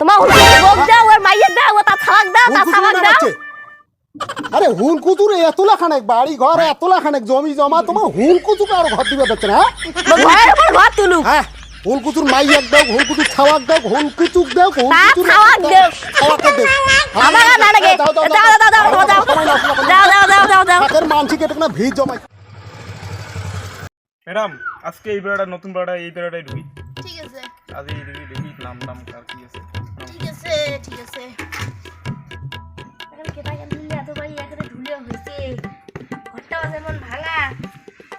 তোমার বউ দাও ওর মাইয়ের দাও তার থাক দাও হুলকুচুর থাক দাও? আরে হুলকুচুর এতলা খানেক বাড়ি ঘর এতলা খানেক জমি জমা তোমার হুলকুচুকে আর ঘর দিবে দেখছে না হ্যাঁ? ঘর তুলুক হ্যাঁ হুলকুচুর মাইয়াক দাও হুলকুচুর ছাওয়াক দাও হুলকুচুক দাও হুলকুচুর ছাওয়াক দাও। ছাওয়াকে দাও আমার না লাগে দাও দাও দাও দাও দাও দাও দাও দাও দাও দাও মানসিক এটা না ভিড় জমাই ম্যাডাম আজকে এই বেড়াটা নতুন বেড়াটা এই বেড়াটাই ঢুকি ঠিক আছে আজ এই দেখি দেখি নাম নাম কার কি আছে নাম। ঠিক আছে।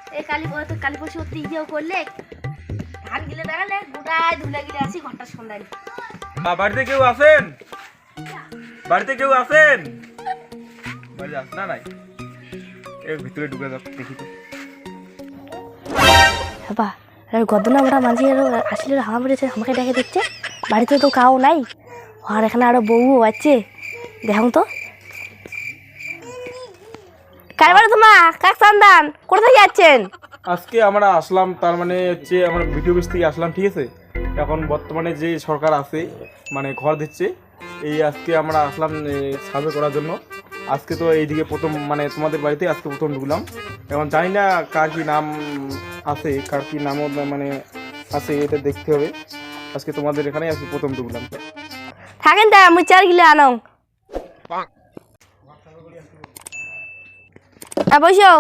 হয়েছে কালী কালী পরশু অতি ইয়েও করলে ধান গিলে দেখালে গোটায় ধুলে গিলে আসি ঘরটা সন্ধ্যায়। আ, বাড়িতে কেউ আছেন? বাড়িতে কেউ আছেন? বাড়ি আস না নাই। এর ভিতরে ঢুকে যাক দেখি তো। বাবা আর গদনা মাঝে আসলে হামা পড়েছে আমাকে ডেকে দিচ্ছে বাড়িতে তো কাউ নাই। আর এখানে আরও বউ আছে। দেখুন তো। আজকে আমরা আসলাম, তার মানে হচ্ছে আমরা অফিস থেকে আসলাম, ঠিক আছে? এখন বর্তমানে যে সরকার আছে মানে ঘর দিচ্ছে, এই আজকে আমরা আসলাম করার জন্য। আজকে তো এইদিকে প্রথম মানে তোমাদের বাড়িতে আজকে প্রথম ঢুকলাম। এখন জানি না কার কি নাম আছে, কার কি নামও মানে আছে, এটা দেখতে হবে। আজকে তোমাদের এখানে আজকে প্রথম ঢুকলাম। থাকেন তা আমি চার গিলে আনো হ্যাঁ বসো।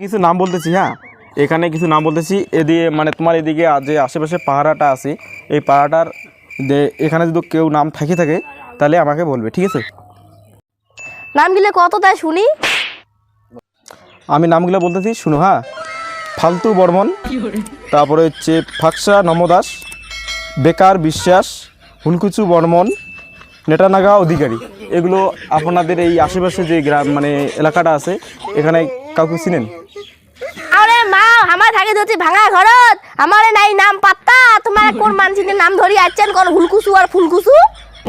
কিছু নাম বলতেছি হ্যাঁ? এখানে কিছু নাম বলতেছি এদিকে মানে তোমার এদিকে যে আশেপাশে পাহাড়াটা আছে এই পাহাড়াটার এখানে যদি কেউ নাম থাকে থাকে তাহলে আমাকে বলবে ঠিক আছে? নাম গিলে কত তাই শুনি? আমি নামগুলো বলতেছি শুনো হ্যাঁ? ফালতু বর্মন। তারপরে হচ্ছে ফাকসা নমদাস বেকার বিশ্বাস হুলকুচু বর্মন নেটানাগা অধিকারী। এগুলো আপনাদের এই আশেপাশে যে গ্রাম মানে এলাকাটা আছে এখানে কাউকে চিনেন? আরে মা আমার থাকে ধরছি ভাঙা ঘরত। আমার নাই নাম পাত্তা। তোমার কোন মানসিনের নাম ধরি আছেন কোন হুলকুসু আর ফুলকুসু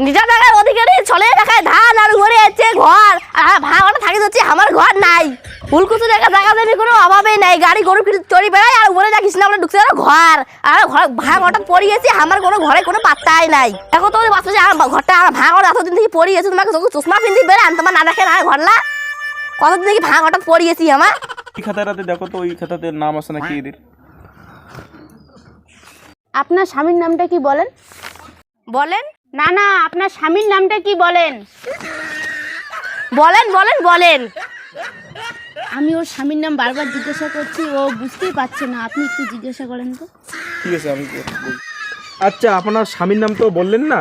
নিজা টাকার অধিকারী চলে টাকায় ধান আর ঘরে আছে ঘর। আর ভাঙাটা থাকে ধরছি আমার ঘর নাই। হুলকুসু টাকা জায়গা জমি কোনো অভাবেই নাই। গাড়ি গরু কিছু চড়ি বেড়ায় আর উপরে দেখিস না বলে ঢুকছে আর ঘর। আর ঘর ভাঙাটা পড়ে গেছি আমার কোনো ঘরে কোনো পাত্তাই নাই। এখন তো বাঁচছে আর ঘরটা আমার ভাঙাটা এতদিন থেকে পড়ে গেছে তোমাকে চশমা পিন্দি বেড়ান তোমার না দেখে না ঘরলা কতদিন থেকে ভাঙাটা পড়ে গেছি আমার? ওই খাতাটাতে দেখো তো ওই খাতাতে নাম আছে নাকি এদের। আপনার স্বামীর নামটা কি বলেন? বলেন। না না আপনার স্বামীর নামটা কি বলেন? বলেন বলেন বলেন। আমি ওর স্বামীর নাম বারবার জিজ্ঞাসা করছি ও বুঝতেই পারছে না। আপনি একটু জিজ্ঞাসা করেন তো। ঠিক আছে আমি আচ্ছা আপনার স্বামীর নাম তো বললেন না?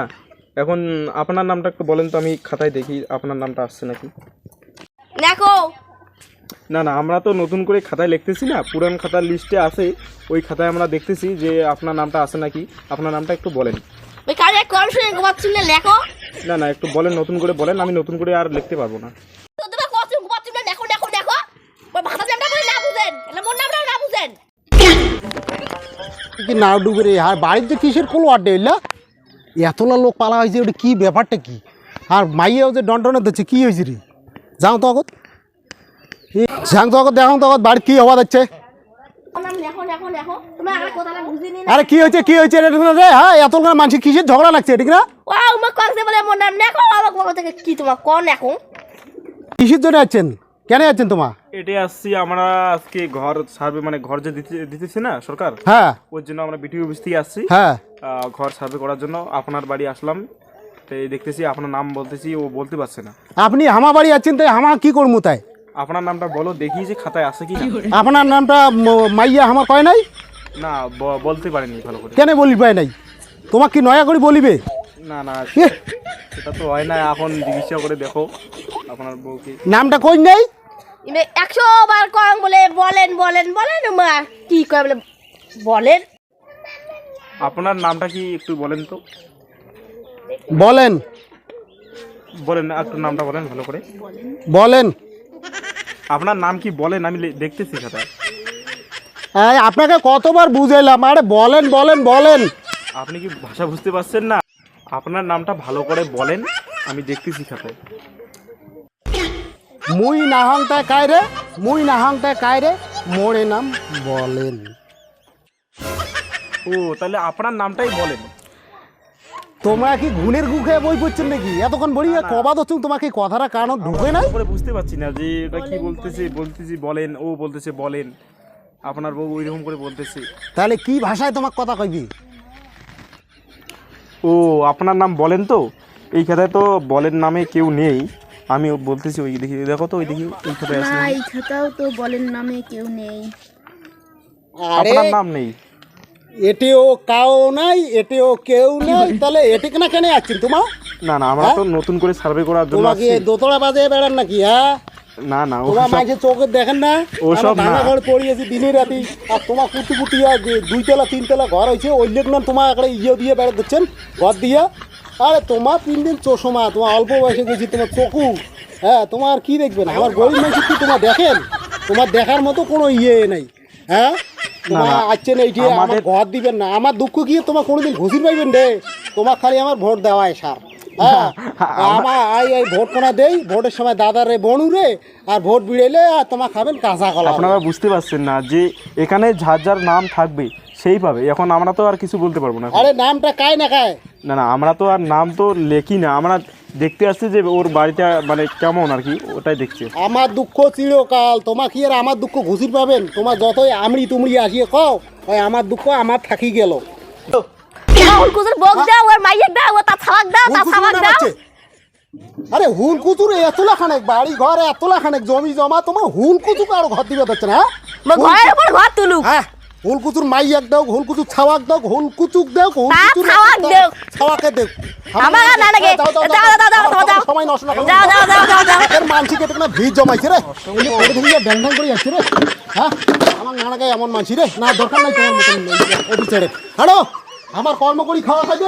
এখন আপনার নামটা একটু বলেন তো আমি খাতায় দেখি আপনার নামটা আসছে নাকি। দেখো। না না আমরা তো নতুন করে খাতায় লিখতেছি না পুরান খাতার লিস্টে আছে ওই খাতায় আমরা দেখতেছি যে আপনার নামটা আছে নাকি। আপনার নামটা একটু বলেন। ওই কাজে কম শুনে লেখো। না না একটু বলেন নতুন করে বলেন আমি নতুন করে আর লিখতে পারব না। কি না ডুবে রে? আর বাড়ির যে কিসের কোলো আড্ডে এলা? এতলা লোক পালা হয়েছে ওটা কি ব্যাপারটা কি? আর মাইয়াও যে ডন্ডনে দিচ্ছে কি হয়েছে রে? যাও তো আগত। যাও তো আগত দেখো তো আগত বাড়ি কি হওয়া যাচ্ছে আরে কি হয়েছে কি হয়েছে রে? হ্যাঁ এত মানুষ কিসের ঝগড়া লাগছে ঠিক না? ও আমার কষ্ট বলে মোর নাম। লেখো আমার কি তোমার কোন এখন? কিসের জন্য যাচ্ছেন কেন যাচ্ছেন তোমা? এটাই আসছি আমরা আজকে ঘর সার্ভে মানে ঘর যে দিতে দিতেছে না সরকার হ্যাঁ। ওর জন্য আমরা বিটিও অফিস থেকে আসছি। হ্যাঁ। ঘর সার্ভে করার জন্য আপনার বাড়ি আসলাম। তো এই দেখতেছি আপনার নাম বলতেছি ও বলতে পারছে না। আপনি হামা বাড়ি যাচ্ছেন তাই হামা কি করব তাই? আপনার নামটা বলো দেখি যে খাতায় আছে কি আপনার নামটা মাইয়া আমার কয় নাই? না বলতে পারেনি ভালো করে। কেন বলি পায় নাই? তোমাকে কি নয়া করে বলিবে? না না সেটা তো হয় না এখন জিজ্ঞাসা করে দেখো। আপনার বউকে নামটা কই নেই? একশো বার কম বলে বলেন বলেন বলেন মা কি কয় বলে বলেন। আপনার নামটা কি একটু বলেন তো? বলেন। বলেন একটু নামটা বলেন ভালো করে। বলেন। আপনার নাম কি বলেন? আমি লে- দেখতেছি খাতায় হ্যাঁ আপনাকে কতবার বুঝাইলাম আরে বলেন বলেন বলেন। আপনি কি ভাষা বুঝতে পারছেন না? আপনার নামটা ভালো করে বলেন আমি দেখতেছি খাতায় মুই নাহংটায় কায় রে? মুই নাহংটায় কায় রে? মোড়ে নাম বলেন। ও তাহলে আপনার নামটাই বলেন। তোমরা কি গুণের গু খেয়ে বই পড়ছেন নাকি? এতক্ষণ বলি কবা দচ্ছুন তোমাকে কথাটা কারণ ঢুকে নাই? পরে বুঝতে পারছি না যে এটা কি বলতেছে বলতেছি বলেন ও বলতেছে বলেন। আপনার বউ ওইরকম করে বলতেছে। তাহলে কি ভাষায় তোমার কথা কইবি? ও আপনার নাম বলেন তো? এই খাতায় তো বলেন নামে কেউ নেই। আমি বলতেছি ওই দেখি দেখো তো ওই দেখি এই খাতায় আছে। না এই খাতাও তো বলেন নামে কেউ নেই। আরে আপনার নাম নেই? এটিও কাও নাই এটিও কেউ নাই তাহলে এটি কেনা কেন আছেন তোমার না না আমরা তো নতুন করে সার্ভে করার জন্য তোমাকে দোতলা বাজে বেড়ান নাকি হ্যাঁ? না না তোমার মাঝে চোখে দেখেন না ওসব না। ঘর পড়িয়েছি দিনে রাতি আর তোমার কুটি কুটি দুই তলা তিন তলা ঘর হয়েছে ওই লেগ না তোমার একটা ইয়ে দিয়ে বেড়া দিচ্ছেন ঘর দিয়ে। আরে তোমার তিন দিন চশমা তোমার অল্প বয়সে গেছি তোমার চকু। হ্যাঁ তোমার কি দেখবেন? আমার গরিব মানুষ কি তোমার দেখেন? তোমার দেখার মতো কোনো ইয়ে নেই। হ্যাঁ? তোমার না, আচ্ছেন আমার ঘর দিবেন না। আমার দুঃখ গিয়ে তোমার কোনোদিন ঘুষির পাইবেন রে? তোমার খালি আমার ভোট দেওয়ায় সার হ্যাঁ? আমার আই এই ভোট কোনা দেই। ভোটের সময় দাদার রে বনু রে আর ভোট বিড়েলে আর তোমার খাবেন কাঁচা কলা। আপনারা বুঝতে পারছেন না যে এখানে যার যার নাম থাকবে সেই পাবে। এখন আমরা তো আর কিছু বলতে পারব না আরে নামটা কায় না কায় না না আমরা তো আর নাম তো লেখি না। আমরা দেখতে আসছি যে ওর বাড়িটা মানে কেমন আর কি ওটাই দেখছি। আমার দুঃখ চিরকাল। তোমার কি আর আমার দুঃখ ঘুষির পাবেন? তোমার যতই আমড়ি তুমড়ি আসিয়ে কও ওই আমার দুঃখ আমার থাকি গেল। হুলকুসুর বক দাও ওর মাইয়ের দাও ও তার ছাওয়াক দাও হুলকুচুর আরে এতলা খানেক বাড়ি ঘর এতলা খানেক জমি জমা তোমার হুল কুচু কারও ঘর দিবে যাচ্ছে না হ্যাঁ? ঘরের উপর ঘর তুলুক। হ্যাঁ হুল কুচুর এক দাও হোলকুচুর ছাওয়াক দাও হুল কুচুক দাও হোলকুচুর ছাওয়াক দাও। ছাওয়াকে দাও আমার না লাগে। দাও, দাও, দাও, দাও, দাও, দাও, দাও। সময় নষ্ট না দাও দাও দাও দাও যাও এর মানসি কেটে না ভিড় জমাইছে রে ধরে ধরিয়ে ড্যাং ড্যাং করে যাচ্ছে রে হ্যাঁ আমার নানাকে এমন মানসি রে না দরকার নাই তোমার মতন হ্যালো আমার কর্ম করি খাওয়া খাবে